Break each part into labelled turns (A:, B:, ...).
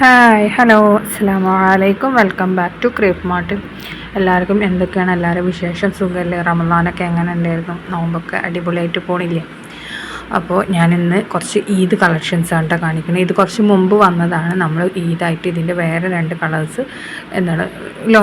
A: Hi hello അസ്സാമു അലൈക്കും welcome back to Crepe Mart എല്ലാവർക്കും എന്തൊക്കെയാണ് എല്ലാവരും വിശേഷം? സുഖമല്ലേ? റമദാനൊക്കെ എങ്ങനെ ഉണ്ടായിരുന്നു നോമ്പൊക്കെ അടിപൊളിയായിട്ട് പോണില്ലേ? അപ്പോൾ ഞാനിന്ന് കുറച്ച് ഈദ് കളക്ഷൻസ് ആണ് കേട്ടോ കാണിക്കുന്നത്. ഇത് കുറച്ച് മുമ്പ് വന്നതാണ്. നമ്മൾ ഈദായിട്ട് ഇതിന്റെ വേറെ രണ്ട് കളേഴ്സ് എന്താണ് ലോ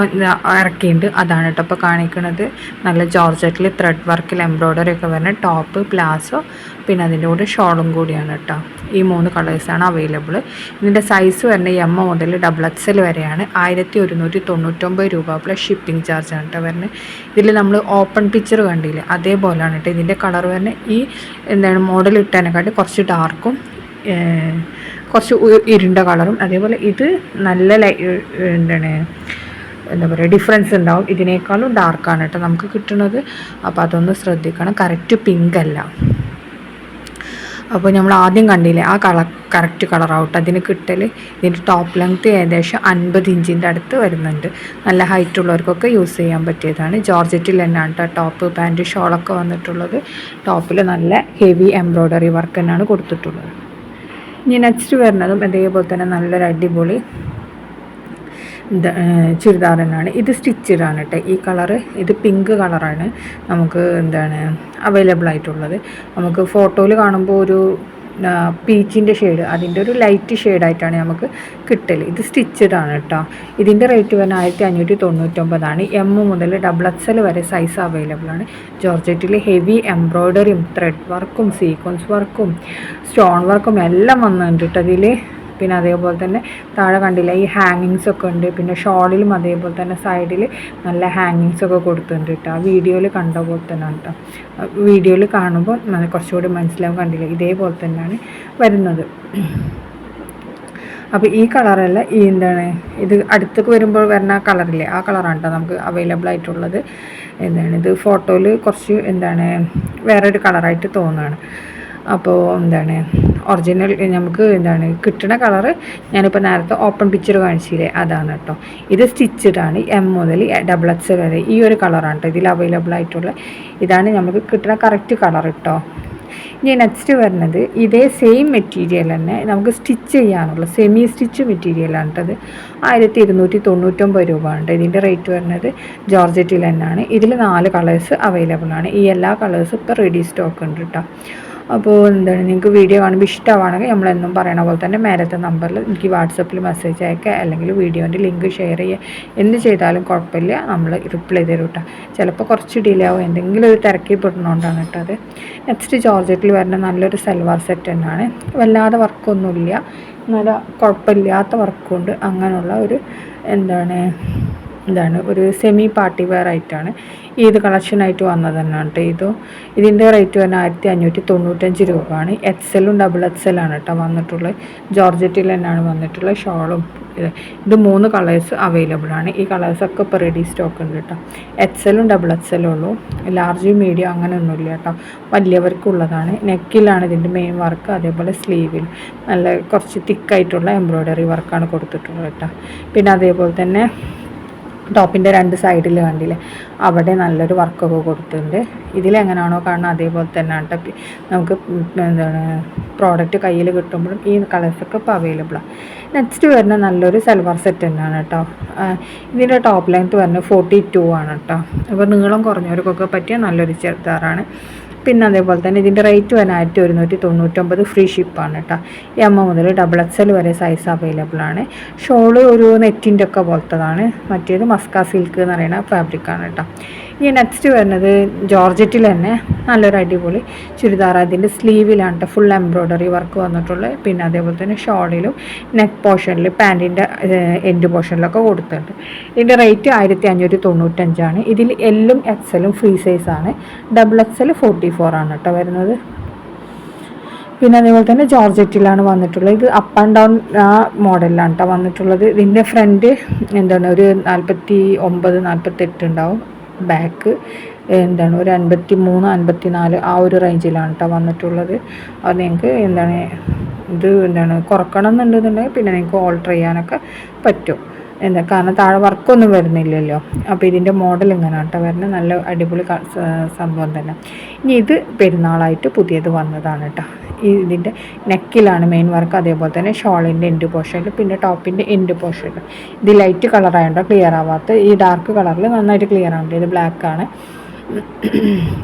A: ഇറക്കിയിട്ടുണ്ട് അതാണ് കേട്ടോ ഇപ്പോൾ കാണിക്കുന്നത് നല്ല ജോർജറ്റിൽ ത്രെഡ് വർക്കിൽ എംബ്രോയ്ഡറി ഒക്കെ വരുന്ന ടോപ്പ് പ്ലാസോ പിന്നെ അതിന്റെ കൂടെ ഷോളും കൂടിയാണ് കേട്ടോ ഈ മൂന്ന് കളേഴ്സാണ് അവൈലബിൾ ഇതിന്റെ സൈസ് വരുന്ന എം മുതൽ ഡബിൾ എക്സൽ വരെയാണ് ആയിരത്തി ഒരുന്നൂറ്റി തൊണ്ണൂറ്റൊമ്പത് രൂപ പ്ലസ് ഷിപ്പിംഗ് ചാർജ് ആണ് കേട്ടോ വരുന്നത്. ഇതിൽ നമ്മൾ ഓപ്പൺ പിക്ചർ കണ്ടില്ലേ? അതേപോലെയാണ് കേട്ടോ ഇതിന്റെ കളർ വരുന്നത്. ഈ എന്താണ് മോഡൽ ഇട്ടതിനെക്കാട്ടി കുറച്ച് ഡാർക്കും കുറച്ച് ഇരുണ്ട കളറും അതേപോലെ ഇത് നല്ല ലൈ എന്താണ് എന്താ പറയുക ഡിഫറൻസ് ഉണ്ടാവും. ഇതിനേക്കാളും ഡാർക്കാണ് കേട്ടോ. നമുക്ക് കിട്ടുന്നത് അപ്പോൾ അതൊന്ന് ശ്രദ്ധിക്കണം. കറക്റ്റ് പിങ്ക് അല്ല. അപ്പോൾ നമ്മൾ ആദ്യം കണ്ടില്ലേ ആ കളർ കറക്റ്റ് കളർ ഔട്ട് അതിന് കിട്ടൽ ഇതിന്റെ ടോപ്പ് ലെങ്ത്ത് ഏകദേശം അൻപത് ഇഞ്ചിന്റെ അടുത്ത് വരുന്നുണ്ട്. നല്ല ഹൈറ്റ് ഉള്ളവർക്കൊക്കെ യൂസ് ചെയ്യാൻ പറ്റിയതാണ്. ജോർജറ്റിൽ തന്നെയാണ് കേട്ടോ ടോപ്പ് പാന്റ് ഷോളൊക്കെ വന്നിട്ടുള്ളത്. ടോപ്പിൽ നല്ല ഹെവി എംബ്രോയ്ഡറി വർക്ക് തന്നെയാണ് കൊടുത്തിട്ടുള്ളത്. ഇനി നെക്സ്റ്റ് വരുന്നതും അതേപോലെ തന്നെ നല്ലൊരു അടിപൊളി ചുരിദാർ തന്നെയാണ് ഇത് സ്റ്റിച്ചഡ് ആണ് കേട്ടോ ഈ കളറ് ഇത് പിങ്ക് കളറാണ് നമുക്ക് എന്താണ് അവൈലബിൾ ആയിട്ടുള്ളത് നമുക്ക് ഫോട്ടോയിൽ കാണുമ്പോൾ ഒരു പീച്ചിന്റെ ഷെയ്ഡ് അതിന്റെ ഒരു ലൈറ്റ് ഷെയ്ഡായിട്ടാണ് നമുക്ക് കിട്ടൽ. ഇത് സ്റ്റിച്ചഡ് ആണ് കേട്ടോ ഇതിന്റെ റേറ്റ് വരുന്നത് ആയിരത്തി അഞ്ഞൂറ്റി തൊണ്ണൂറ്റൊമ്പതാണ് എം മുതൽ ഡബിൾ എക്സൽ വരെ സൈസ് അവൈലബിൾ ആണ് ജോർജറ്റിൽ ഹെവി എംബ്രോയ്ഡറിയും ത്രെഡ് വർക്കും സീക്വൻസ് വർക്കും സ്റ്റോൺ വർക്കും എല്ലാം വന്നിട്ടുണ്ട് കേട്ടോ അതിൽ പിന്നെ അതേപോലെ തന്നെ താഴെ കണ്ടില്ല ഈ ഹാങ്ങിങ്സ് ഒക്കെ ഉണ്ട്. പിന്നെ ഷോളിലും അതേപോലെ തന്നെ സൈഡിൽ നല്ല ഹാങ്ങിങ്സ് ഒക്കെ കൊടുത്തിട്ടുണ്ട് കേട്ടോ. ആ വീഡിയോയിൽ കണ്ട പോലെ തന്നെ കേട്ടോ വീഡിയോയിൽ കാണുമ്പോൾ കുറച്ചുകൂടി മനസ്സിലാവും കണ്ടില്ല? ഇതേപോലെ തന്നെയാണ് വരുന്നത്. അപ്പോൾ ഈ കളറല്ല ഈ എന്താണ്? ഇത് അടുത്തേക്ക് വരുമ്പോൾ വരുന്ന കളറില്ലേ ആ കളറാണ് കേട്ടോ നമുക്ക് അവൈലബിൾ ആയിട്ടുള്ളത്. എന്താണ്? ഇത് ഫോട്ടോയിൽ കുറച്ച് എന്താണ്? വേറൊരു കളറായിട്ട് തോന്നുകയാണ്. അപ്പോൾ എന്താണ് ഒറിജിനൽ നമുക്ക് എന്താണ് കിട്ടുന്ന കളറ് ഞാനിപ്പോൾ നേരത്തെ ഓപ്പൺ പിക്ചർ കാണിച്ചില്ലേ അതാണ് കേട്ടോ. ഇത് സ്റ്റിച്ചിട്ടാണ് എം മുതൽ ഡബിൾ എക്സ് വരെ ഈ ഒരു കളറാണ് കേട്ടോ. ഇതിൽ അവൈലബിൾ ആയിട്ടുള്ള ഇതാണ് നമുക്ക് കിട്ടുന്ന കറക്റ്റ് കളർ കേട്ടോ. ഇനി നെക്സ്റ്റ് വരുന്നത് ഇതേ സെയിം മെറ്റീരിയൽ തന്നെ നമുക്ക് സ്റ്റിച്ച് ചെയ്യാനുള്ള സെമി സ്റ്റിച്ച് മെറ്റീരിയലാണ് കേട്ടത് ആയിരത്തി ഇരുന്നൂറ്റി തൊണ്ണൂറ്റൊമ്പത് രൂപ ഉണ്ട് ഇതിന്റെ റേറ്റ് വരുന്നത് ജോർജറ്റിൽ തന്നെയാണ്. ഇതിൽ നാല് കളേഴ്സ് അവൈലബിൾ ആണ്. ഈ എല്ലാ കളേഴ്സും ഇപ്പോൾ റെഡി സ്റ്റോക്ക് ഉണ്ട് കേട്ടോ. അപ്പോൾ എന്താണ് നിങ്ങൾക്ക് വീഡിയോ കാണുമ്പോൾ ഇഷ്ടമാണെങ്കിൽ നമ്മളെന്നും പറയണ പോലെ തന്നെ മേലത്തെ നമ്പറിൽ എനിക്ക് വാട്സപ്പിൽ മെസ്സേജ് അയക്കുക. അല്ലെങ്കിൽ വീഡിയോന്റെ ലിങ്ക് ഷെയർ ചെയ്യുക. എന്ത് ചെയ്താലും കുഴപ്പമില്ല. നമ്മൾ റിപ്ലൈ തരും കേട്ടോ ചിലപ്പോൾ കുറച്ച് ഡിലേ ആവും. എന്തെങ്കിലും ഒരു തിരക്കി പെടുന്നതുകൊണ്ടാണ് കേട്ടോ അത്. നെക്സ്റ്റ് ജോർജറ്റിൽ വരുന്ന നല്ലൊരു സൽവാർ സെറ്റ് തന്നെയാണ്. വല്ലാതെ വർക്കൊന്നുമില്ല നല്ല കുഴപ്പമില്ലാത്ത വർക്കുണ്ട് അങ്ങനെയുള്ള ഒരു എന്താണ് എന്താണ് ഒരു സെമി പാർട്ടി വെയർ ആയിട്ടാണ്. ഈദ് കളക്ഷനായിട്ട് വന്നത് തന്നെയാണ് കേട്ടോ ഇത്. ഇതിന്റെ റേറ്റ് തന്നെ ആയിരത്തി അഞ്ഞൂറ്റി തൊണ്ണൂറ്റഞ്ച് രൂപയാണ് എക്സലും ഡബിൾ എക്സലാണ് കേട്ടോ വന്നിട്ടുള്ളത്. ജോർജറ്റിൽ തന്നെയാണ് വന്നിട്ടുള്ളത്. ഷോളും ഇത്. ഇത് മൂന്ന് കളേഴ്സ് അവൈലബിൾ ആണ്. ഈ കളേഴ്സൊക്കെ ഇപ്പോൾ റെഡി സ്റ്റോക്ക് ഉണ്ട് കേട്ടോ. എക്സലും ഡബിൾ എക്സലും ഉള്ളൂ. ലാർജ് മീഡിയം അങ്ങനെ ഒന്നുമില്ല കേട്ടോ. വലിയവർക്കുള്ളതാണ്. നെക്കിലാണ് ഇതിന്റെ മെയിൻ വർക്ക് അതേപോലെ സ്ലീവിൽ നല്ല കുറച്ച് തിക്കായിട്ടുള്ള എംബ്രോയ്ഡറി വർക്കാണ് കൊടുത്തിട്ടുള്ളത് കേട്ടോ. പിന്നെ അതേപോലെ തന്നെ ടോപ്പിന്റെ രണ്ട് സൈഡിൽ കണ്ടില്ലേ? അവിടെ നല്ലൊരു വർക്കൊക്കെ കൊടുത്തിട്ടുണ്ട്. ഇതിലെങ്ങനെയാണോ കാണുന്നത് അതേപോലെ തന്നെ കേട്ടോ. നമുക്ക് എന്താണ് പ്രോഡക്റ്റ് കയ്യിൽ കിട്ടുമ്പോഴും ഈ കളേഴ്സൊക്കെ ഇപ്പോൾ അവൈലബിളാണ് നെക്സ്റ്റ് വരുന്ന നല്ലൊരു സൽവാർ സെറ്റ് തന്നെയാണ് കേട്ടോ. ഇതിന്റെ ടോപ്പ് ലെങ്ത് വരുന്നത് ഫോർട്ടി ടു ആണ് കേട്ടോ. അപ്പോൾ നീളം കുറഞ്ഞവർക്കൊക്കെ പറ്റിയ നല്ലൊരു ചെറുതാറാണ്. പിന്നെ അതേപോലെ തന്നെ ഇതിന്റെ റേറ്റ് വരാൻ ആയിരത്തി ഒരുന്നൂറ്റി തൊണ്ണൂറ്റൊമ്പത് ഫ്രീ ഷിപ്പാണ് കേട്ടോ എം മുതൽ ഡബിൾ എക്സ് എൽ വരെ സൈസ് അവൈലബിൾ ആണ്. ഷോൾ ഒരു നെറ്റിന്റെ ഒക്കെ പോലത്തതാണ്. മറ്റേത് മസ്ക സിൽക്ക് എന്ന് പറയുന്ന ഫാബ്രിക്കാണ് കേട്ടോ ഈ നെക്സ്റ്റ് വരുന്നത് ജോർജറ്റിൽ തന്നെ നല്ലൊരു അടിപൊളി ചുരിദാർ. അതിന്റെ സ്ലീവിലാണ് ഫുൾ എംബ്രോയ്ഡറി വർക്ക് വന്നിട്ടുള്ളത് പിന്നെ അതേപോലെ തന്നെ ഷോളിലും നെക്ക് പോർഷനിൽ പാന്റിന്റെ എൻഡ് പോർഷനിലൊക്കെ കൊടുത്തിട്ടുണ്ട്. ഇതിന്റെ റേറ്റ് ആയിരത്തി അഞ്ഞൂറ്റി തൊണ്ണൂറ്റഞ്ചാണ്. ഇതിൽ എല്ലും എക്സലും ഫ്രീ സൈസാണ് ഡബിൾ എക്സൽ ഫോർട്ടി ഫോർ ആണ് കേട്ടോ വരുന്നത്. പിന്നെ അതേപോലെ തന്നെ ജോർജറ്റിലാണ് വന്നിട്ടുള്ളത്. ഇത് അപ്പ് ആൻഡ് ഡൗൺ ആ മോഡലിലാണ് കേട്ടോ വന്നിട്ടുള്ളത്. ഇതിന്റെ ഫ്രണ്ട് എന്താണ് ഒരു നാൽപ്പത്തി ഒമ്പത് നാൽപ്പത്തെട്ട് ഉണ്ടാവും. ബാക്ക് എന്താണ് ഒരു അൻപത്തി മൂന്ന് അൻപത്തി നാല് ആ ഒരു റേഞ്ചിലാണ് കേട്ടോ വന്നിട്ടുള്ളത്. അത് നിങ്ങൾക്ക് എന്താണ് ഇത് എന്താണ് കുറക്കണം എന്നുണ്ടെന്നുണ്ടെങ്കിൽ പിന്നെ നിങ്ങൾക്ക് ഓൾട്ടർ ചെയ്യാനൊക്കെ പറ്റും. എന്താ കാരണം താഴെ വർക്കൊന്നും വരുന്നില്ലല്ലോ. അപ്പോൾ ഇതിന്റെ മോഡൽ ഇങ്ങനെ കേട്ടോ വരുന്നത് നല്ല അടിപൊളി സംഭവം തന്നെ. ഇനി ഇത് പെരുന്നാളായിട്ട് പുതിയത് വന്നതാണ് കേട്ടോ ഇതിന്റെ നെക്കിലാണ് മെയിൻ വർക്ക് അതേപോലെ തന്നെ ഷോളിന്റെ എൻഡ് പോർഷനിൽ പിന്നെ ടോപ്പിന്റെ എൻഡ് പോർഷനിൽ ഇത് ലൈറ്റ് കളറായതുകൊണ്ട് ക്ലിയർ ആവാത്ത ഈ ഡാർക്ക് കളറിൽ നന്നായിട്ട് ക്ലിയർ ആവുന്നുണ്ട് ഇത് ബ്ലാക്ക് ആണ്.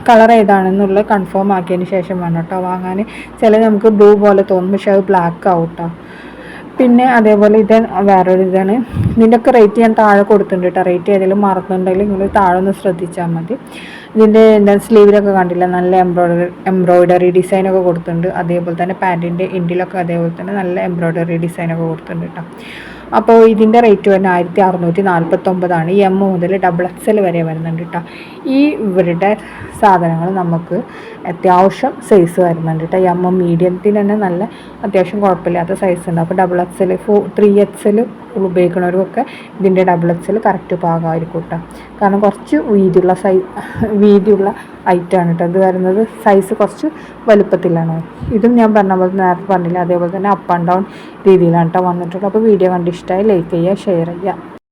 A: കളർ ഏതാണെന്നുള്ളത് കൺഫേം ആക്കിയതിന് ശേഷം വേണം കേട്ടോ വാങ്ങാൻ ചില നമുക്ക് ബ്ലൂ പോലെ തോന്നും പക്ഷേ അത് ബ്ലാക്ക് ആവും കേട്ടോ പിന്നെ അതേപോലെ ഇത് വേറൊരു ഇതാണ്. ഇതിന്റെയൊക്കെ റേറ്റ് ഞാൻ താഴെ കൊടുത്തിട്ടുണ്ട് കേട്ടോ റേറ്റ് ഏതെങ്കിലും മറന്നുണ്ടെങ്കിൽ നിങ്ങൾ താഴെ ഒന്ന് ശ്രദ്ധിച്ചാൽ മതി. ഇതിന്റെ എന്താ സ്ലീവിലൊക്കെ കണ്ടില്ല? നല്ല എംബ്രോയ്ഡറി എംബ്രോയിഡറി ഡിസൈനൊക്കെ കൊടുത്തിട്ടുണ്ട്. അതേപോലെ തന്നെ പാന്റിന്റെ എൻഡിലൊക്കെ അതേപോലെ തന്നെ നല്ല എംബ്രോയിഡറി ഡിസൈനൊക്കെ കൊടുത്തിട്ടുണ്ട് കേട്ടോ അപ്പോൾ ഇതിന്റെ റേറ്റ് വരുന്നത് ആയിരത്തി അറുന്നൂറ്റി നാൽപ്പത്തൊമ്പതാണ് എം മുതൽ ഡബിൾ എക്സ് എൽ വരെ വരുന്നുണ്ട് കേട്ടോ ഈ ഇവരുടെ സാധനങ്ങൾ നമുക്ക് അത്യാവശ്യം സൈസ് വരുന്നുണ്ട് കേട്ടോ എം മീഡിയത്തിന് തന്നെ നല്ല അത്യാവശ്യം കുഴപ്പമില്ലാത്ത സൈസ് ഉണ്ട്. അപ്പോൾ double X L for three X L ഉപയോഗിക്കുന്നവർക്കൊക്കെ ഇതിന്റെ ഡബിൾ എക്സ് എൽ കറക്റ്റ് പാകമായിരിക്കും കേട്ടോ കാരണം കുറച്ച് വീതിയുള്ള സൈ വീതിയുള്ള ഐറ്റമാണ് കേട്ടോ. ഇത് വരുന്നത് സൈസ് കുറച്ച് വലുപ്പത്തിലാണ്. ഇതും ഞാൻ പറഞ്ഞ പോലെ നേരത്തെ പറഞ്ഞില്ല അതേപോലെ തന്നെ അപ്പ് ആൻഡ് ഡൗൺ രീതിയിലാണ് കേട്ടോ വന്നിട്ടുള്ളത്. അപ്പോൾ വീഡിയോ കണ്ട് ഇഷ്ടമായി ലൈക്ക് ചെയ്യുക ഷെയർ ചെയ്യുക.